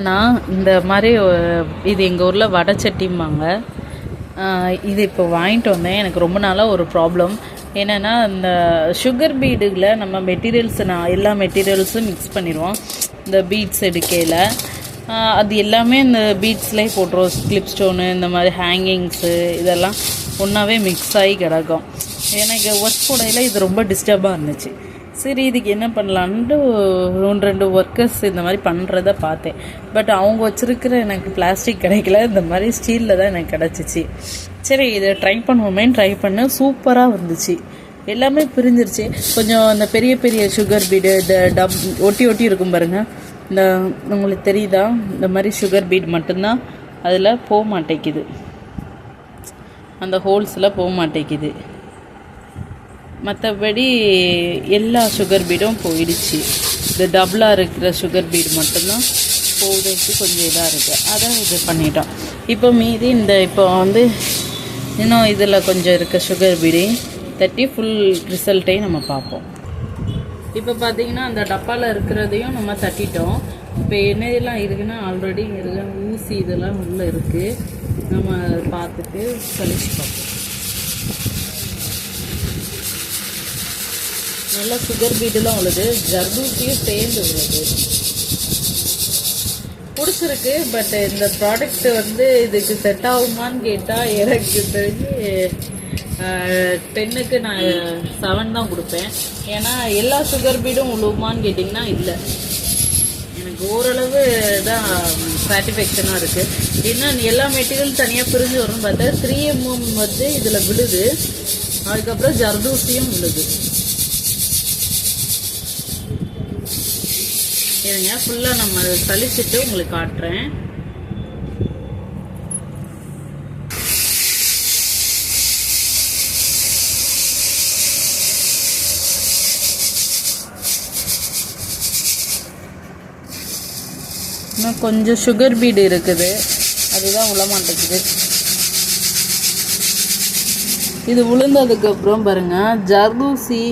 ஆனால் இந்த மாதிரி இது எங்கள் ஊரில் வடை சட்டிம்பாங்க. இது இப்போ வாங்கிட்டு வந்தேன். எனக்கு ரொம்ப நாளாக ஒரு ப்ராப்ளம் என்னென்னா இந்த சுகர் பீடுகளை நம்ம மெட்டீரியல்ஸ் நான் எல்லா மெட்டீரியல்ஸும் மிக்ஸ் பண்ணிடுவோம். இந்த பீட்ஸ் எடுக்கையில். அது எல்லாமே இந்த பீட்ஸ்லேயே போட்டுருவோம். கிளிப் ஸ்டோனு இந்த மாதிரி ஹேங்கிங்ஸு இதெல்லாம் ஒன்றாவே மிக்ஸ் ஆகி கிடக்கும். எனக்கு ஒர்க் போடையில் இது ரொம்ப டிஸ்டர்பாக இருந்துச்சு. சரி இதுக்கு என்ன பண்ணலான்ட்டு ஒன்று ரெண்டு ஒர்க்கர்ஸ் இந்த மாதிரி பண்ணுறத பார்த்தேன். பட் அவங்க வச்சுருக்கிற எனக்கு பிளாஸ்டிக் கிடைக்கல. இந்த மாதிரி ஸ்டீலில் தான் எனக்கு கிடச்சிச்சு. சரி இதை ட்ரை பண்ணுவோமேன்னு ட்ரை பண்ண சூப்பராக வந்துச்சு எல்லாமே பிரிஞ்சிருச்சு. கொஞ்சம் அந்த பெரிய பெரிய சுகர் பீடு இந்த டப் ஒட்டி ஒட்டி இருக்கும் பாருங்கள் இந்த உங்களுக்கு தெரியுதா? இந்த மாதிரி சுகர் பீட் மட்டும்தான் அதில் போக மாட்டேங்குது. அந்த ஹோல்ஸில் போக மாட்டேங்குது. மற்றபடி எல்லா சுகர் பீடும் போயிடுச்சு. இந்த டபுளாக இருக்கிற சுகர் பீடு மட்டும்தான் போகிறதுக்கு கொஞ்சம் இதாக இருக்குது அதை இது பண்ணிட்டோம். இப்போ மீதி இந்த இப்போ வந்து இன்னும் இதில் கொஞ்சம் இருக்க சுகர் பீடையும் தட்டி ஃபுல் ரிசல்ட்டையும் நம்ம பார்ப்போம். இப்போ பார்த்தீங்கன்னா அந்த டப்பாவில் இருக்கிறதையும் நம்ம தட்டிட்டோம். இப்போ என்னதெல்லாம் இருக்குன்னா ஆல்ரெடி இருக்க ஊசி இதெல்லாம் உள்ளே இருக்குது நம்ம அதை பார்த்துட்டு கழிச்சு பார்ப்போம். நல்லா சுகர் பீட்டெல்லாம் உள்ளது. ஜர்தூசியும் சேர்ந்து உள்ளது. பிடிச்சிருக்கு பட் இந்த ப்ராடக்ட் வந்து இதுக்கு செட் ஆகுமான்னு கேட்டால் எனக்கு தெரிஞ்சு டென்னுக்கு நான் செவன் தான் கொடுப்பேன். ஏன்னா எல்லா சுகர் பீடும் உழுவுமான்னு கேட்டிங்கன்னா இல்லை. எனக்கு ஓரளவு தான் சாட்டிஸ்ஃபேக்ஷனாக இருக்குது ஏன்னா எல்லா மெட்டீரியல் தனியாக பிரிஞ்சு வரும்னு பார்த்தா த்ரீ எம்எம் வந்து இதில் விழுது. அதுக்கப்புறம் ஜர்தூசியும் விழுது. இருங்க ஃபுல்லாக நம்ம அதை தளிச்சிட்டு உங்களுக்கு காட்டுறேன். இன்னும் கொஞ்சம் சுகர் பீடு இருக்குது. அதுதான் உள்ள மாட்டேங்குது இது விழுந்ததுக்கப்புறம் பாருங்கள் பாருங்க ஜர்தூசி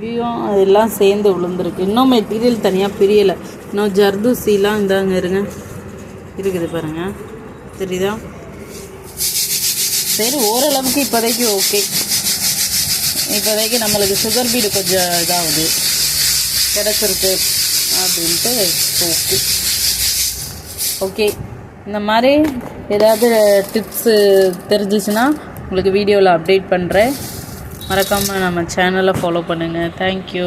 வியூம் அதெல்லாம் சேர்ந்து விழுந்துருக்கு. இன்னும் மெட்டீரியல் தனியாக பிரியலை. இன்னும் ஜர்தூசிலாம் இந்தாங்க இருங்க. இருக்குது பாருங்க. தெரியுதா? சரி ஓரளவுக்கு இப்போதைக்கு ஓகே. இப்போதைக்கு நம்மளுக்கு சுகர் பீடு கொஞ்சம் இதாகுது. கிடச்சிருக்கு அப்படின்ட்டு ஓகே. ஓகே. இந்த மாதிரி ஏதாவது டிப்ஸு தெரிஞ்சிச்சுன்னா உங்களுக்கு வீடியோவில் அப்டேட் பண்ணுறேன் மறக்காமல் நம்ம சேனலை ஃபாலோ பண்ணுங்கள் தேங்க்யூ